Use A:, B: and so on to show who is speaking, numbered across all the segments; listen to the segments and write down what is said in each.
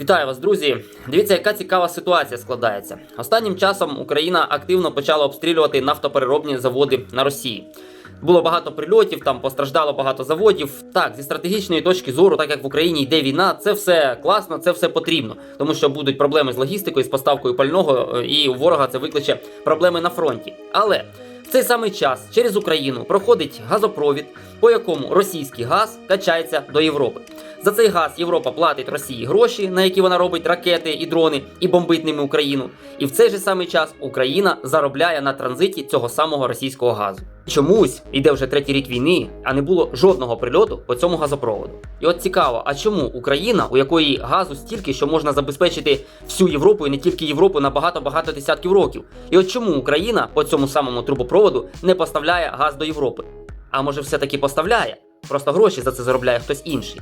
A: Вітаю вас, друзі! Дивіться, яка цікава ситуація складається. Останнім часом Україна активно почала обстрілювати нафтопереробні заводи на Росії. Було багато прильотів, там постраждало багато заводів. Так, зі стратегічної точки зору, так як в Україні йде війна, це все класно, це все потрібно, тому що будуть проблеми з логістикою, з поставкою пального, е, і у ворога це викличе проблеми на фронті. Але в цей самий час через Україну проходить газопровід, по якому російський газ качається до Європи. За цей газ Європа платить Росії гроші, на які вона робить ракети і дрони, і бомбить ними Україну. І в цей же самий час Україна заробляє на транзиті цього самого російського газу. Чомусь іде вже третій рік війни, а не було жодного прильоту по цьому газопроводу. І от цікаво, а чому Україна, у якої газу стільки, що можна забезпечити всю Європу і не тільки Європу на багато-багато десятків років? І от чому Україна по цьому самому трубопроводу не поставляє газ до Європи? А може, все-таки поставляє? Просто гроші за це заробляє хтось інший.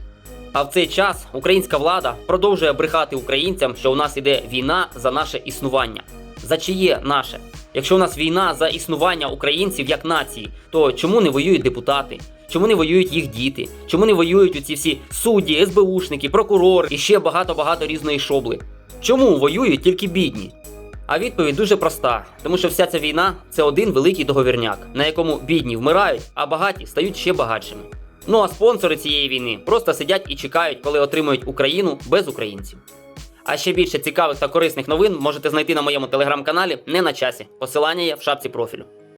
A: А в цей час українська влада продовжує брехати українцям, що у нас іде війна за наше існування. За чиє наше? Якщо у нас війна за існування українців як нації, то чому не воюють депутати? Чому не воюють їх діти? Чому не воюють оці всі судді, СБУшники, прокурори і ще багато-багато різної шобли? Чому воюють тільки бідні? А відповідь дуже проста, тому що вся ця війна це один великий договірняк, на якому бідні вмирають, а багаті стають ще багатшими. Ну а спонсори цієї війни просто сидять і чекають, коли отримують Україну без українців. А ще більше цікавих та корисних новин можете знайти на моєму телеграм-каналі не на часі. Посилання є в шапці профілю.